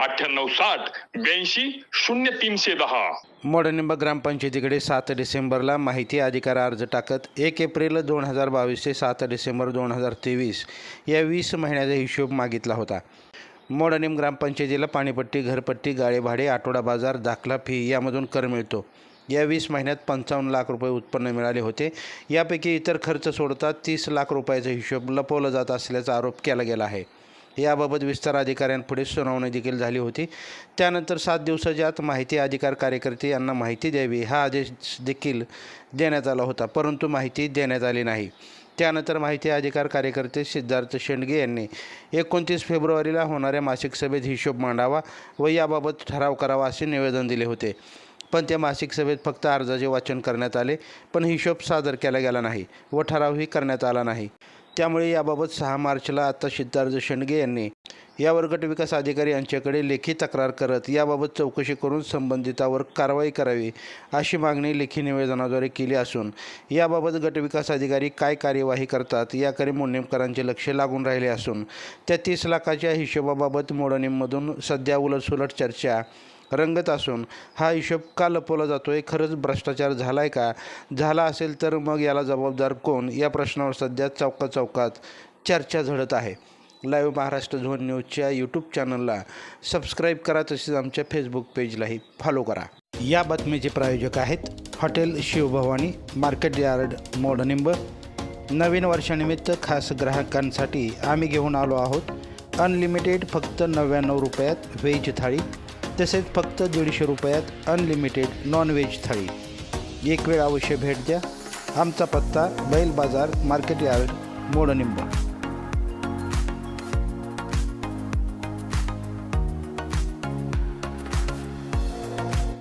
अठ्ठ्याण्णव साठ ब्याऐंशी शून्य तीनशे दहा. मोडनिंब ग्रामपंचायतीकडे सात डिसेंबरला माहिती अधिकार अर्ज टाकत एक एप्रिल दोन हजार बावीस ते सात डिसेंबर दोन हजार तेवीस या वीस महिन्याचा हिशोब मागितला होता. मोडनिम ग्रामपंचायतीला पाणीपट्टी घरपट्टी गाळे भाडे आठवडा बाजार दाखला फी यामधून कर मिळतो. या वीस महिन्यात पंचावन्न लाख रुपये उत्पन्न मिळाले होते. यापैकी इतर खर्च सोडता तीस लाख रुपयाचा हिशोब लपवला जात असल्याचा आरोप केला गेला आहे. याबाबत विस्तार अधिकाऱ्यांपुढे सुनावणी देखील झाली होती. त्यानंतर सात दिवसाच्या आत माहिती अधिकार कार्यकर्ते यांना माहिती द्यावी हा आदेश देखील देण्यात आला होता परंतु माहिती देण्यात आली नाही. त्यानंतर माहिती अधिकार कार्यकर्ते सिद्धार्थ शेंडगे यांनी एकोणतीस फेब्रुवारीला होणाऱ्या मासिक सभेत हिशोब मांडावा व याबाबत ठराव करावा असे निवेदन दिले होते. पण त्या मासिक सभेत फक्त अर्जाचे वाचन करण्यात आले पण हिशोब सादर केला गेला नाही व ठरावही करण्यात आला नाही. त्यामुळे याबाबत सहा मार्चला आता सिद्धार्थ शेंडगे यांनी यावर वर्गट विकास अधिकारी यांच्याकडे लेखी तक्रार करत याबाबत चौकशी करून संबंधितावर कारवाई करावी अशी मागणी लेखी निवेदनाद्वारे केली असून याबाबत गटविकास अधिकारी काय कार्यवाही करतात याकडे मुंडेमकरांचे लक्ष लागून राहिले असून त्या तीस लाखाच्या हिशोबाबाबत मोडणीमधून सध्या उलटसुलट चर्चा रंगत असून हा हिशोब का लपवला आहे खरंच भ्रष्टाचार झाला आहे का? झाला असेल तर मग याला जबाबदार कोण? या प्रश्नावर सध्या चौका चौकात चर्चा झडत आहे. लाईव्ह महाराष्ट्र झोन न्यूजच्या यूट्यूब चॅनलला सबस्क्राईब करा तसेच आमच्या फेसबुक पेजलाही फॉलो करा. या बातमीचे प्रायोजक आहेत hotel Shivbhavani market yard Modnimb नवीन वर्षानिमित्त खास ग्राहकांसाठी आम्ही घेऊन आलो आहोत. अनलिमिटेड फक्त नव्याण्णव रुपयात व्हेज थाळी. तसेच फक्त दीडशे रुपयात अनलिमिटेड नॉनव्हेज थाळी. एक वेळ अवश्य भेट द्या. आमचा पत्ता बैल बाजार मार्केट यार्ड मोडनिंबा.